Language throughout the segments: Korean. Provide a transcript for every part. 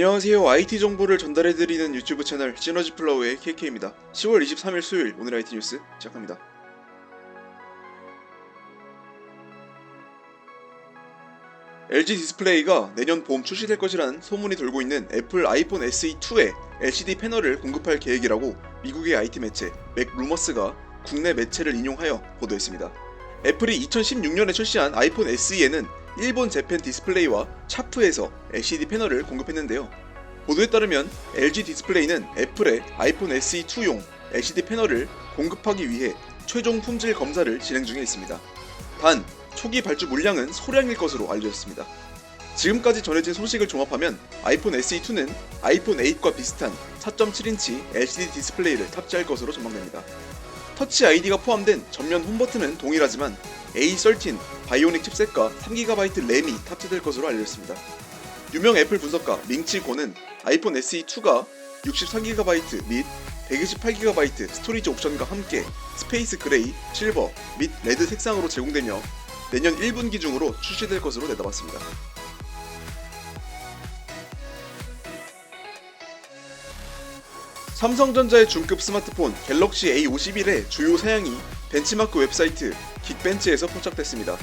안녕하세요. IT 정보를 전달해드리는 유튜브 채널 시너지 플라워의 KK입니다. 10월 23일 수요일 오늘 IT 뉴스 시작합니다. LG 디스플레이가 내년 봄 출시될 것이라는 소문이 돌고 있는 애플 아이폰 SE2에 LCD 패널을 공급할 계획이라고 미국의 IT 매체 맥루머스가 국내 매체를 인용하여 보도했습니다. 애플이 2016년에 출시한 아이폰 SE에는 일본 재팬 디스플레이와 차프에서 LCD 패널을 공급했는데요. 보도에 따르면 LG 디스플레이는 애플의 아이폰 SE2용 LCD 패널을 공급하기 위해 최종 품질 검사를 진행 중에 있습니다. 단, 초기 발주 물량은 소량일 것으로 알려졌습니다. 지금까지 전해진 소식을 종합하면 아이폰 SE2는 아이폰 8과 비슷한 4.7인치 LCD 디스플레이를 탑재할 것으로 전망됩니다. 터치 아이디가 포함된 전면 홈 버튼은 동일하지만 A13 바이오닉 칩셋과 3GB 램이 탑재될 것으로 알려졌습니다. 유명 애플 분석가 밍치고는 아이폰 SE2가 63GB 및 128GB 스토리지 옵션과 함께 스페이스 그레이, 실버 및 레드 색상으로 제공되며 내년 1분기 중으로 출시될 것으로 내다봤습니다. 삼성전자의 중급 스마트폰 갤럭시 A51의 주요 사양이 벤치마크 웹사이트 긱벤치에서 포착됐습니다.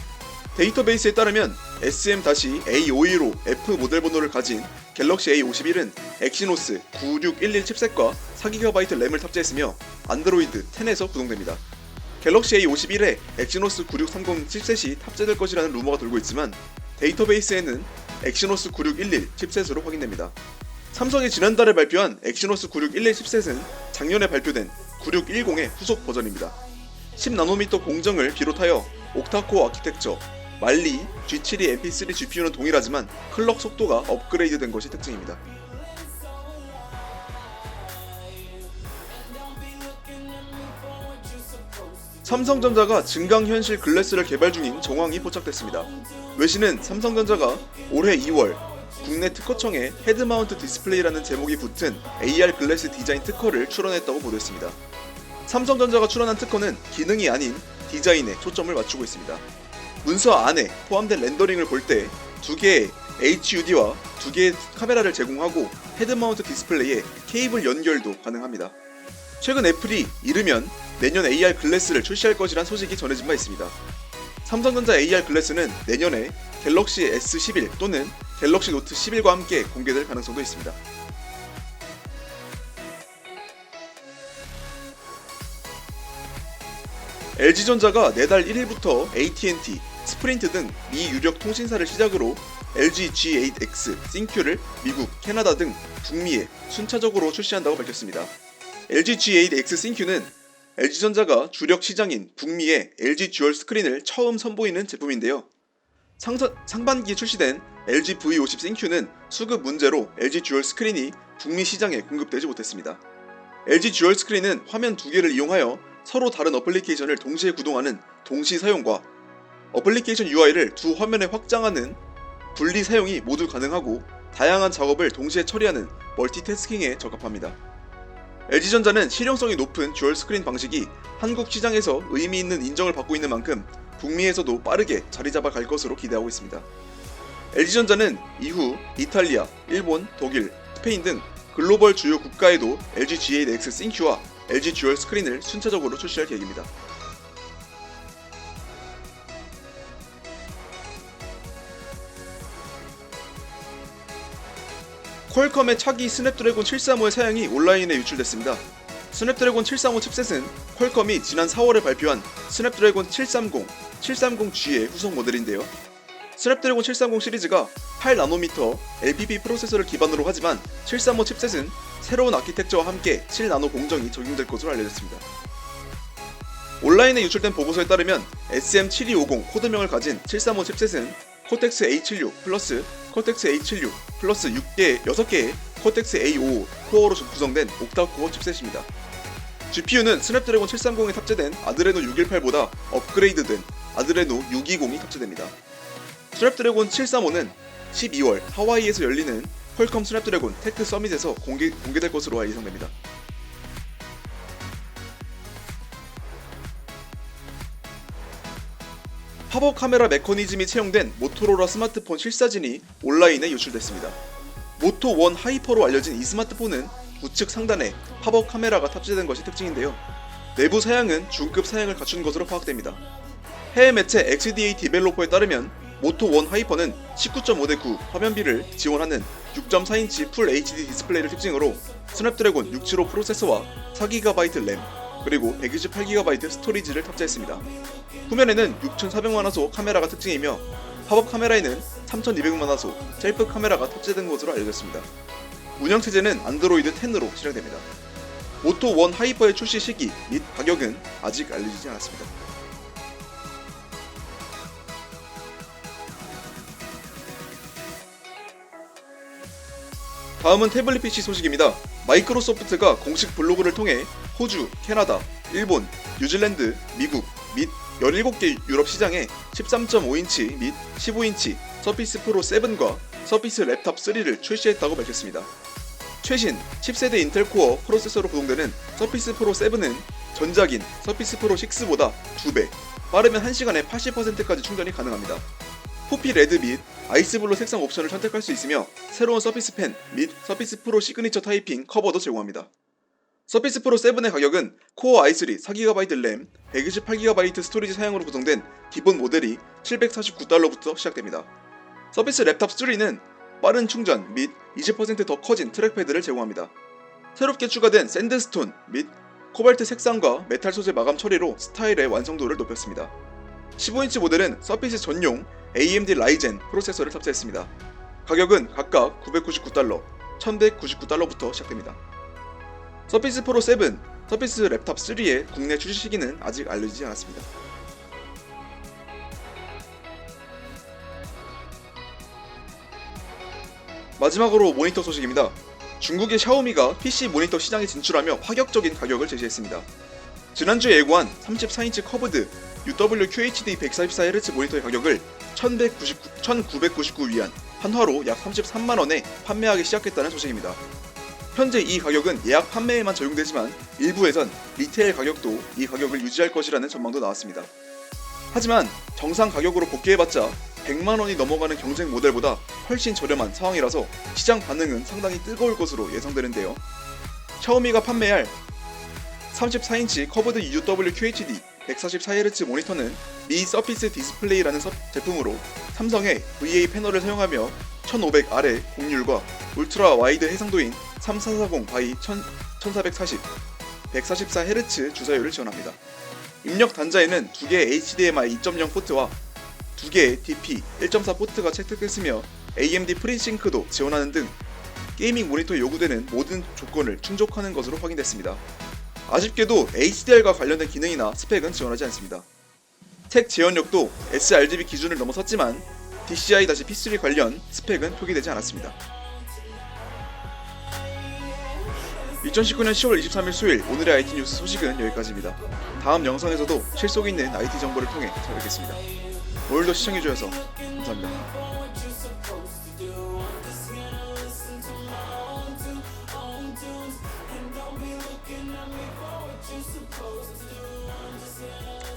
데이터베이스에 따르면 SM-A515 F 모델 번호를 가진 갤럭시 A51은 엑시노스 9611 칩셋과 4GB 램을 탑재했으며 안드로이드 10에서 구동됩니다. 갤럭시 A51에 엑시노스 9630 칩셋이 탑재될 것이라는 루머가 돌고 있지만 데이터베이스에는 엑시노스 9611 칩셋으로 확인됩니다. 삼성이 지난달에 발표한 엑시노스 9611 칩셋은 작년에 발표된 9610의 후속 버전입니다. 10나노미터 공정을 비롯하여 옥타코어 아키텍처, 말리, G72 MP3 GPU는 동일하지만 클럭 속도가 업그레이드 된 것이 특징입니다. 삼성전자가 증강현실 글래스를 개발 중인 정황이 포착됐습니다. 외신은 삼성전자가 올해 2월 국내 특허청에 헤드마운트 디스플레이라는 제목이 붙은 AR 글래스 디자인 특허를 출원했다고 보도했습니다. 삼성전자가 출원한 특허는 기능이 아닌 디자인에 초점을 맞추고 있습니다. 문서 안에 포함된 렌더링을 볼 때 두 개의 HUD와 두 개의 카메라를 제공하고 헤드마운트 디스플레이에 케이블 연결도 가능합니다. 최근 애플이 이르면 내년 AR 글래스를 출시할 것이란 소식이 전해진 바 있습니다. 삼성전자 AR 글래스는 내년에 갤럭시 S11 또는 갤럭시 노트 11과 함께 공개될 가능성도 있습니다. LG전자가 내달 1일부터 AT&T, 스프린트 등 미 유력 통신사를 시작으로 LG G8X, 싱큐를 미국, 캐나다 등 북미에 순차적으로 출시한다고 밝혔습니다. LG G8X 싱큐는 LG전자가 주력 시장인 북미의 LG 듀얼 스크린을 처음 선보이는 제품인데요. 상서, 상반기에 출시된 LG V50 싱큐는 수급 문제로 LG 듀얼 스크린이 북미 시장에 공급되지 못했습니다. LG 듀얼 스크린은 화면 두 개를 이용하여 서로 다른 어플리케이션을 동시에 구동하는 동시 사용과 어플리케이션 UI를 두 화면에 확장하는 분리 사용이 모두 가능하고 다양한 작업을 동시에 처리하는 멀티태스킹에 적합합니다. LG전자는 실용성이 높은 듀얼 스크린 방식이 한국 시장에서 의미 있는 인정을 받고 있는 만큼 북미에서도 빠르게 자리 잡아 갈 것으로 기대하고 있습니다. LG전자는 이후 이탈리아, 일본, 독일, 스페인 등 글로벌 주요 국가에도 LG G8X 싱큐와 LG 듀얼 스크린을 순차적으로 출시할 계획입니다. 퀄컴의 차기 스냅드래곤 735의 사양이 온라인에 유출됐습니다. 스냅드래곤 735 칩셋은 퀄컴이 지난 4월에 발표한 스냅드래곤 730, 730G의 후속 모델인데요. 스냅드래곤 730 시리즈가 8나노미터 LPP 프로세서를 기반으로 하지만 735 칩셋은 새로운 아키텍처와 함께 7나노 공정이 적용될 것으로 알려졌습니다. 온라인에 유출된 보고서에 따르면 SM7250 코드명을 가진 735 칩셋은 코텍스 A76 플러스 코텍스 A76 플러스 6개, 6개의 코텍스 A55 코어로 구성된 옥타코어 칩셋입니다. GPU는 스냅드래곤 730에 탑재된 아드레노 618보다 업그레이드된 아드레노 620이 탑재됩니다. 스냅드래곤 735는 12월 하와이에서 열리는 퀄컴 스냅드래곤 테크 서밋에서 공개, 공개될 것으로 예상됩니다. 팝업 카메라 메커니즘이 채용된 모토로라 스마트폰 실사진이 온라인에 유출됐습니다. 모토 원 하이퍼로 알려진 이 스마트폰은 우측 상단에 팝업 카메라가 탑재된 것이 특징인데요. 내부 사양은 중급 사양을 갖춘 것으로 파악됩니다. 해외 매체 XDA 디벨로퍼에 따르면 모토 원 하이퍼는 19.5대 9 화면비를 지원하는 6.4인치 풀 HD 디스플레이를 특징으로 스냅드래곤 675 프로세서와 4GB 램 그리고 128GB 스토리지를 탑재했습니다. 후면에는 6400만화소 카메라가 특징이며 팝업 카메라에는 3200만화소 셀프 카메라가 탑재된 것으로 알려졌습니다. 운영 체제는 안드로이드 10으로 실행됩니다. 모토 원 하이퍼의 출시 시기 및 가격은 아직 알려지지 않았습니다. 다음은 태블릿 PC 소식입니다. 마이크로소프트가 공식 블로그를 통해 호주, 캐나다, 일본, 뉴질랜드, 미국 및 17개 유럽 시장에 13.5인치 및 15인치 서피스 프로 7과 서피스 랩탑 3를 출시했다고 밝혔습니다. 최신 10세대 인텔 코어 프로세서로 구동되는 서피스 프로 7은 전작인 서피스 프로 6보다 2배, 빠르면 1시간에 80%까지 충전이 가능합니다. 포피 레드 및 아이스블루 색상 옵션을 선택할 수 있으며 새로운 서피스 펜 및 서피스 프로 시그니처 타이핑 커버도 제공합니다. 서피스 프로 7의 가격은 코어 i3 4GB 램, 128GB 스토리지 사양으로 구성된 기본 모델이 749달러부터 시작됩니다. 서피스 랩탑 3는 빠른 충전 및 20%더 커진 트랙패드를 제공합니다. 새롭게 추가된 샌드스톤 및 코발트 색상과 메탈 소재 마감 처리로 스타일의 완성도를 높였습니다. 15인치 모델은 서피스 전용 AMD 라이젠 프로세서를 탑재했습니다. 가격은 각각 999달러, 1199달러부터 시작됩니다. 서피스 프로 7, 서피스 랩탑 3의 국내 출시 시기는 아직 알려지지 않았습니다. 마지막으로 모니터 소식입니다. 중국의 샤오미가 PC 모니터 시장에 진출하며 파격적인 가격을 제시했습니다. 지난주에 예고한 34인치 커브드 UWQHD 144Hz 모니터의 가격을 1199, 1999위안 한화로 약 33만원에 판매하기 시작했다는 소식입니다. 현재 이 가격은 예약 판매에만 적용되지만 일부에선 리테일 가격도 이 가격을 유지할 것이라는 전망도 나왔습니다. 하지만 정상 가격으로 복귀해봤자 100만원이 넘어가는 경쟁 모델보다 훨씬 저렴한 상황이라서 시장 반응은 상당히 뜨거울 것으로 예상되는데요. 샤오미가 판매할 34인치 커브드 UWQHD 144Hz 모니터는 미 서피스 디스플레이라는 서- 제품으로 삼성의 VA 패널을 사용하며 1500 아래 공률과 울트라 와이드 해상도인 3440 바이 1440 144Hz 주사율을 지원합니다. 입력 단자에는 두 개의 HDMI 2.0 포트와 두 개의 DP 1.4 포트가 채택됐으며 AMD 프리싱크도 지원하는 등 게이밍 모니터에 요구되는 모든 조건을 충족하는 것으로 확인됐습니다. 아쉽게도 HDR과 관련된 기능이나 스펙은 지원하지 않습니다. 책 재현력도 sRGB 기준을 넘어섰지만 DCI-P3 관련 스펙은 표기되지 않았습니다. 2019년 10월 23일 수요일 오늘의 IT 뉴스 소식은 여기까지입니다. 다음 영상에서도 실속 있는 IT 정보를 통해 찾아뵙겠습니다. 오늘도 시청해주셔서 감사합니다. you supposed to understand?